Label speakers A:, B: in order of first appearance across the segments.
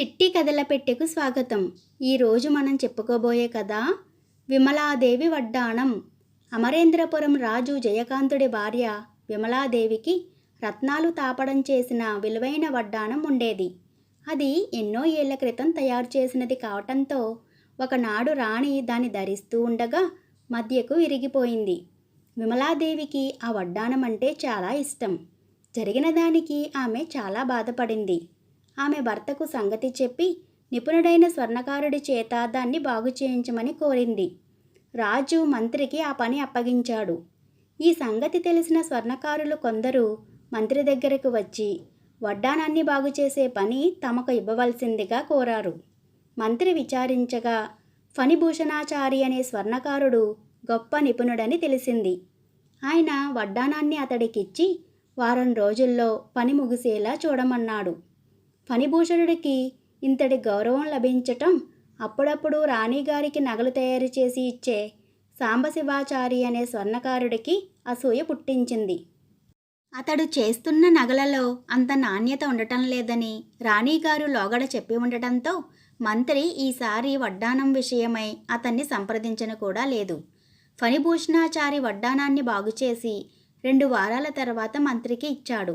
A: చిట్టి కథల పెట్టెకు స్వాగతం. ఈరోజు మనం చెప్పుకోబోయే కథ విమలాదేవి వడ్డాణం. అమరేంద్రపురం రాజు జయకాంతుడి భార్య విమలాదేవికి రత్నాలు తాపడం చేసిన విలువైన వడ్డాణం ఉండేది. అది ఎన్నో ఏళ్ళ క్రితం తయారు చేసినది కావటంతో ఒకనాడు రాణి దాన్ని ధరిస్తూ ఉండగా మధ్యకు విరిగిపోయింది. విమలాదేవికి ఆ వడ్డాణం అంటే చాలా ఇష్టం. జరిగిన దానికి ఆమె చాలా బాధపడింది. ఆమె భర్తకు సంగతి చెప్పి నిపుణుడైన స్వర్ణకారుడి చేత దాన్ని బాగు చేయించమని కోరింది. రాజు మంత్రికి ఆ పని అప్పగించాడు. ఈ సంగతి తెలిసిన స్వర్ణకారులు కొందరు మంత్రి దగ్గరకు వచ్చి వడ్డానాన్ని బాగు చేసే పని తమకు ఇవ్వవలసిందిగా కోరారు. మంత్రి విచారించగా ఫణిభూషణాచారి అనే స్వర్ణకారుడు గొప్ప నిపుణుడని తెలిసింది. ఆయన వడ్డానాన్ని అతడికిచ్చి వారం రోజుల్లో పని ముగిసేలా చూడమన్నాడు. ఫణిభూషణుడికి ఇంతటి గౌరవం లభించటం అప్పుడప్పుడు రాణిగారికి నగలు తయారు చేసి ఇచ్చే సాంబశివాచారి అనే స్వర్ణకారుడికి అసూయ పుట్టించింది. అతడు చేస్తున్న నగలలో అంత నాణ్యత ఉండటం లేదని రాణిగారు లోగడ చెప్పి ఉండటంతో మంత్రి ఈసారి వడ్డానం విషయమై అతన్ని సంప్రదించను కూడా లేదు. ఫణిభూషణాచారి వడ్డానాన్ని బాగుచేసి రెండు వారాల తర్వాత మంత్రికి ఇచ్చాడు.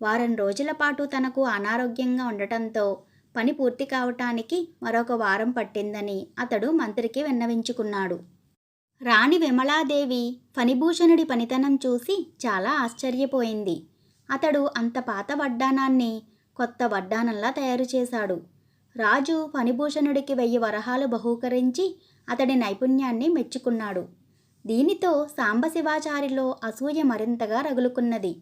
A: వారం రోజుల పాటు తనకు అనారోగ్యంగా ఉండటంతో పని పూర్తి కావటానికి మరొక వారం పట్టిందని అతడు మంత్రికి విన్నవించుకున్నాడు. రాణి విమలాదేవి ఫణిభూషణుడి పనితనం చూసి చాలా ఆశ్చర్యపోయింది. అతడు అంత పాత వడ్డానాన్ని కొత్త వడ్డానంలా తయారు చేశాడు. రాజు ఫణిభూషణుడికి వెయ్యి వరహాలు బహూకరించి అతడి నైపుణ్యాన్ని మెచ్చుకున్నాడు. దీనితో సాంబశివాచారిలో అసూయ మరింతగా రగులుకున్నది.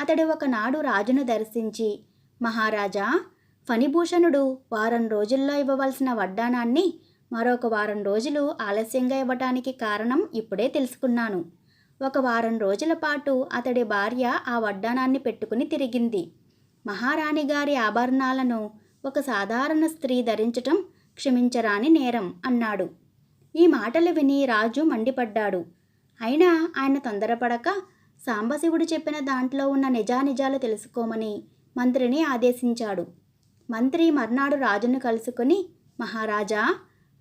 A: అతడు ఒకనాడు రాజును దర్శించి మహారాజా ఫణిభూషణుడు వారం రోజుల్లో ఇవ్వవలసిన వడ్డానాన్ని మరొక వారం రోజులు ఆలస్యంగా ఇవ్వటానికి కారణం ఇప్పుడే తెలుసుకున్నాను. ఒక వారం రోజుల పాటు అతడి భార్య ఆ వడ్డానాన్ని పెట్టుకుని తిరిగింది. మహారాణి గారి ఆభరణాలను ఒక సాధారణ స్త్రీ ధరించటం క్షమించరాని నేరం అన్నాడు. ఈ మాటలు విని రాజు మండిపడ్డాడు. అయినా ఆయన తొందరపడక సాంబశివుడు చెప్పిన దాంట్లో ఉన్న నిజానిజాలు తెలుసుకోమని మంత్రిని ఆదేశించాడు. మంత్రి మర్నాడు రాజును కలుసుకుని మహారాజా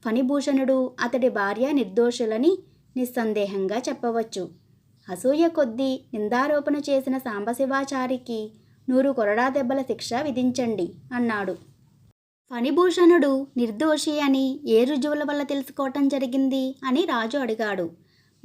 A: ఫణిభూషణుడు అతడి భార్య నిర్దోషులని నిస్సందేహంగా చెప్పవచ్చు. అసూయ కొద్దీ నిందారోపణ చేసిన సాంబశివాచారికి నూరు కొరడా దెబ్బల శిక్ష విధించండి అన్నాడు. ఫణిభూషణుడు నిర్దోషి అని ఏ రుజువుల వల్ల తెలుసుకోవటం జరిగింది అని రాజు అడిగాడు.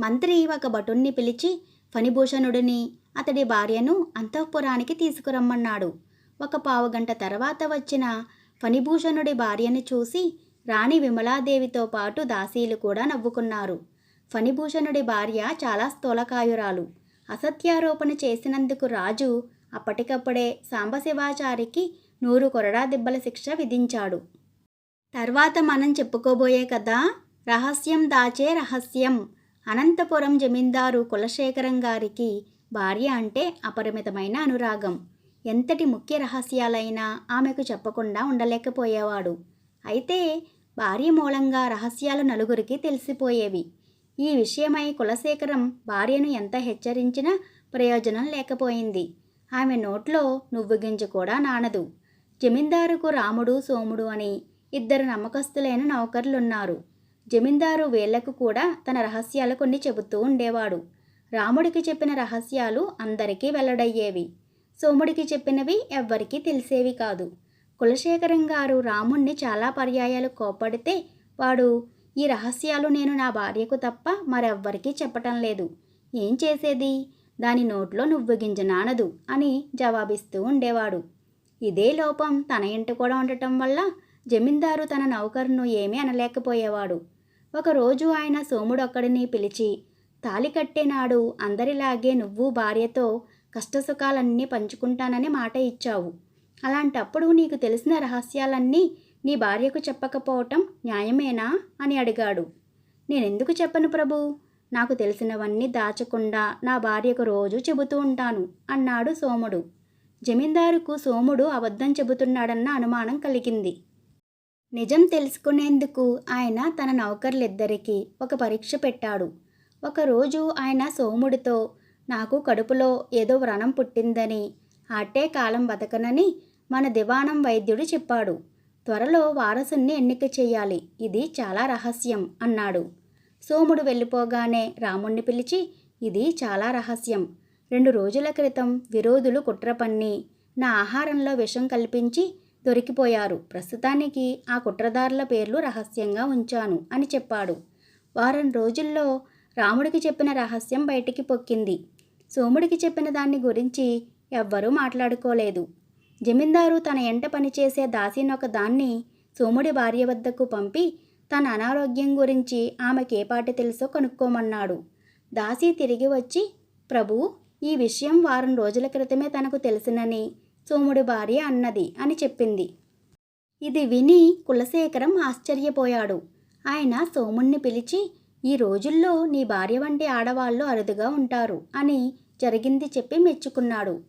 A: మంత్రి ఒక భటుణ్ణి పిలిచి ఫణిభూషణుడిని అతడి భార్యను అంతఃపురానికి తీసుకురమ్మన్నాడు. ఒక పావుగంట తర్వాత వచ్చిన ఫణిభూషణుడి భార్యను చూసి రాణి విమలాదేవితో పాటు దాసీలు కూడా నవ్వుకున్నారు. ఫణిభూషణుడి భార్య చాలా స్థూలకాయురాలు. అసత్యారోపణ చేసినందుకు రాజు అప్పటికప్పుడే సాంబశివాచారికి నూరు కొరడా దెబ్బల శిక్ష విధించాడు. తర్వాత మనం చెప్పుకోబోయే కదా రహస్యం దాచే రహస్యం. అనంతపురం జమీందారు కులశేఖరం గారికి భార్య అంటే అపరిమితమైన అనురాగం. ఎంతటి ముఖ్య రహస్యాలైనా ఆమెకు చెప్పకుండా ఉండలేకపోయేవాడు. అయితే భార్య మూలంగా రహస్యాలు నలుగురికి తెలిసిపోయేవి. ఈ విషయమై కులశేఖరం భార్యను ఎంత హెచ్చరించినా ప్రయోజనం లేకపోయింది. ఆమె నోట్లో నువ్వు గింజ కూడా నానదు. జమీందారుకు రాముడు సోముడు అని ఇద్దరు నమ్మకస్తులైన నౌకర్లున్నారు. జమీందారు వేళ్ళకు కూడా తన రహస్యాలు కొన్ని చెబుతూ ఉండేవాడు. రాముడికి చెప్పిన రహస్యాలు అందరికీ వెల్లడయ్యేవి. సోముడికి చెప్పినవి ఎవ్వరికీ తెలిసేవి కాదు. కులశేఖరం గారు రాముణ్ణి చాలా పర్యాయాలు కోపడితే వాడు ఈ రహస్యాలు నేను నా భార్యకు తప్ప మరెవ్వరికీ చెప్పటం లేదు. ఏం చేసేది? దాని నోట్లో నువ్వు గింజ నానదు అని జవాబిస్తూ ఉండేవాడు. ఇదే లోపం తన ఇంట కూడా ఉండటం వల్ల జమీందారు తన నౌకరును ఏమీ అనలేకపోయేవాడు. ఒకరోజు ఆయన సోముడొక్కడిని పిలిచి తాలి కట్టేనాడు అందరిలాగే నువ్వు భార్యతో కష్టసుఖాలన్నీ పంచుకుంటానని మాట ఇచ్చావు. అలాంటప్పుడు నీకు తెలిసిన రహస్యాలన్నీ నీ భార్యకు చెప్పకపోవటం న్యాయమేనా అని అడిగాడు. నేనెందుకు చెప్పను ప్రభు? నాకు తెలిసినవన్నీ దాచకుండా నా భార్యకు రోజు చెబుతూ ఉంటాను అన్నాడు సోముడు. జమీందారుకు సోముడు అబద్ధం చెబుతున్నాడన్న అనుమానం కలిగింది. నిజం తెలుసుకునేందుకు ఆయన తన నౌకర్లిద్దరికీ ఒక పరీక్ష పెట్టాడు. ఒకరోజు ఆయన సోముడితో నాకు కడుపులో ఏదో వ్రణం పుట్టిందని అట్టే కాలం బతకనని మన దివాణం వైద్యుడు చెప్పాడు. త్వరలో వారసుని ఎన్నిక చేయాలి ఇది చాలా రహస్యం అన్నాడు. సోముడు వెళ్ళిపోగానే రాముణ్ణి పిలిచి ఇది చాలా రహస్యం. రెండు రోజుల క్రితం విరోధులు కుట్ర పన్ని నా ఆహారంలో విషం కల్పించి దొరికిపోయారు. ప్రస్తుతానికి ఆ కుట్రదారుల పేర్లు రహస్యంగా ఉంచాను అని చెప్పాడు. వారం రోజుల్లో రాముడికి చెప్పిన రహస్యం బయటికి పొక్కింది. సోముడికి చెప్పిన దాన్ని గురించి ఎవ్వరూ మాట్లాడుకోలేదు. జమీందారు తన ఎంట పనిచేసే దాసినొక దాన్ని సోముడి భార్య వద్దకు పంపి తన అనారోగ్యం గురించి ఆమెకేపాటి తెలుసో కనుక్కోమన్నాడు. దాసి తిరిగి వచ్చి ప్రభు ఈ విషయం వారం రోజుల క్రితమే తనకు తెలిసినని. సోముడి భార్య అన్నది అని చెప్పింది. ఇది విని కులశేఖరం ఆశ్చర్యపోయాడు. ఆయన సోముణ్ణి పిలిచి ఈ రోజుల్లో నీ భార్య వంటి ఆడవాళ్ళు అరుదుగా ఉంటారు అని జరిగింది చెప్పి మెచ్చుకున్నాడు.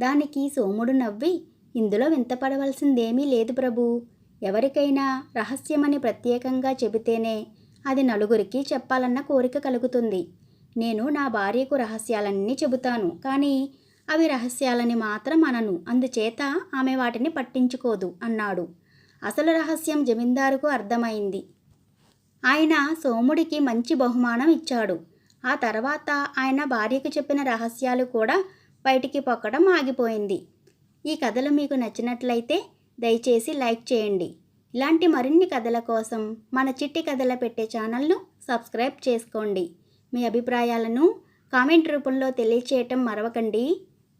A: దానికి సోముడు నవ్వి ఇందులో వింతపడవలసిందేమీ లేదు ప్రభు. ఎవరికైనా రహస్యమని ప్రత్యేకంగా చెబితేనే అది నలుగురికి చెప్పాలన్న కోరిక కలుగుతుంది. నేను నా భార్యకు రహస్యాలన్నీ చెబుతాను. కానీ అవి రహస్యాలని మాత్రం అనను. అందుచేత ఆమె వాటిని పట్టించుకోదు అన్నాడు. అసలు రహస్యం జమీందారుకు అర్థమైంది. ఆయన సోముడికి మంచి బహుమానం ఇచ్చాడు. ఆ తర్వాత ఆయన భార్యకు చెప్పిన రహస్యాలు కూడా బయటికి పొక్కడం ఆగిపోయింది. ఈ కథలు మీకు నచ్చినట్లయితే దయచేసి లైక్ చేయండి. ఇలాంటి మరిన్ని కథల కోసం మన చిట్టి కథల పెట్టే ఛానల్ను సబ్స్క్రైబ్ చేసుకోండి. మీ అభిప్రాయాలను కామెంట్ రూపంలో తెలియచేయటం మరవకండి.